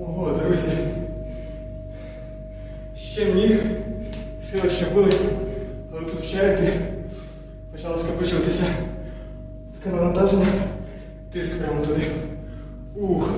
Ого, друзі. Ще міг, сили ще були, але тут в черепі почало скопичуватися таке навантаження, тиск прямо туди. Ух.